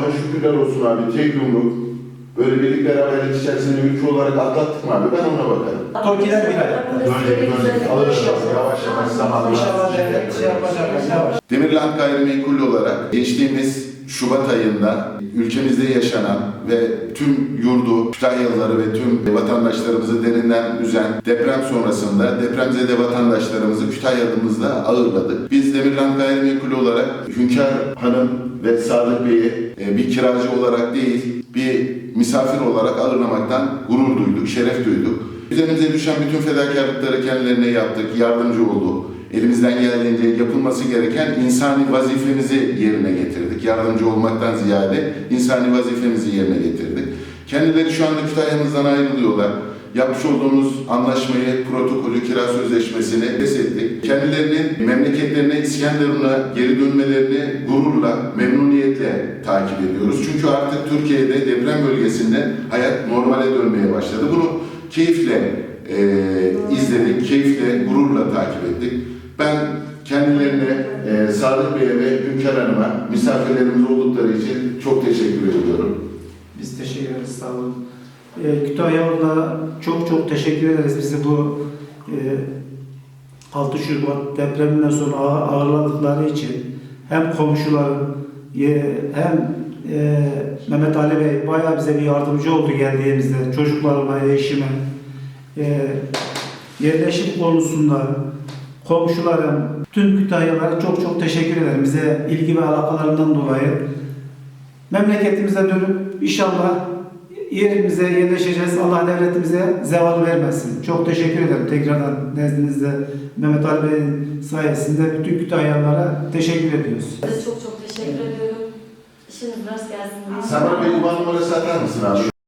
Allah'a şükürler olsun abi. Tek yumruk. Böyle birlik beraberlik içerisinde ülke olarak atlattık mı abi? Ben ona bakarım. Tokiler bir ayakta. Dönecek. Alırız yavaş yavaş zamanla. İnşallah devlet şey yapacak. Yavaş. Demirland Gayrimenkul olarak geçtiğimiz Şubat ayında ülkemizde yaşanan ve tüm yurdu, Kütahyalıları ve tüm vatandaşlarımızı derinden üzen deprem sonrasında depremzede vatandaşlarımızı Kütahya'mızda ağırladık. Biz Demirland Gayrimenkul olarak Hünkar Hanım ve Sadık Bey'i e, bir kiracı olarak değil, bir misafir olarak ağırlamaktan gurur duyduk, şeref duyduk. Üzerimize düşen bütün fedakarlıkları kendilerine yaptık, yardımcı olduk. Elimizden geldiğince yapılması gereken insani vazifemizi yerine getirdik. Yardımcı olmaktan ziyade insani vazifemizi yerine getirdik. Kendileri şu anda Kütahya'mızdan ayrılıyorlar. Yapmış olduğumuz anlaşmayı, protokolü, kira sözleşmesini pes ettik. Kendilerinin memleketlerine, İskenderun'a geri dönmelerini gururla, memnuniyetle takip ediyoruz. Çünkü artık Türkiye'de deprem bölgesinde hayat normale dönmeye başladı. Bunu keyifle e, izledik, keyifle, gururla takip ettik. Ben kendilerine, e, Sadık Bey'e ve Hünkar Hanım'a misafirlerimiz oldukları için çok teşekkür ediyorum. Biz teşekkür ederiz. Sağ olun. Ee, Kütahya Ordu'na çok çok teşekkür ederiz. Bizi bu e, 6 Şubat depreminden sonra ağ- ağırladıkları için hem komşuların e, hem e, Mehmet Ali Bey bayağı bize bir yardımcı oldu geldiğimizde. Çocuklarıma, eşime. E, yerleşim konusunda komşularım, tüm Kütahyalara çok çok teşekkür ederim. Bize ilgi ve alakalarından dolayı. Memleketimize dönüp inşallah yerimize yerleşeceğiz. Allah devletimize zeval vermesin. Çok teşekkür ederim tekrardan nezdinizde Mehmet Ali Bey'in sayesinde bütün Kütahyalılara teşekkür ediyoruz. Size çok çok teşekkür ediyorum. İşiniz rast gelsin. Sana bir numarası atar mısın abi?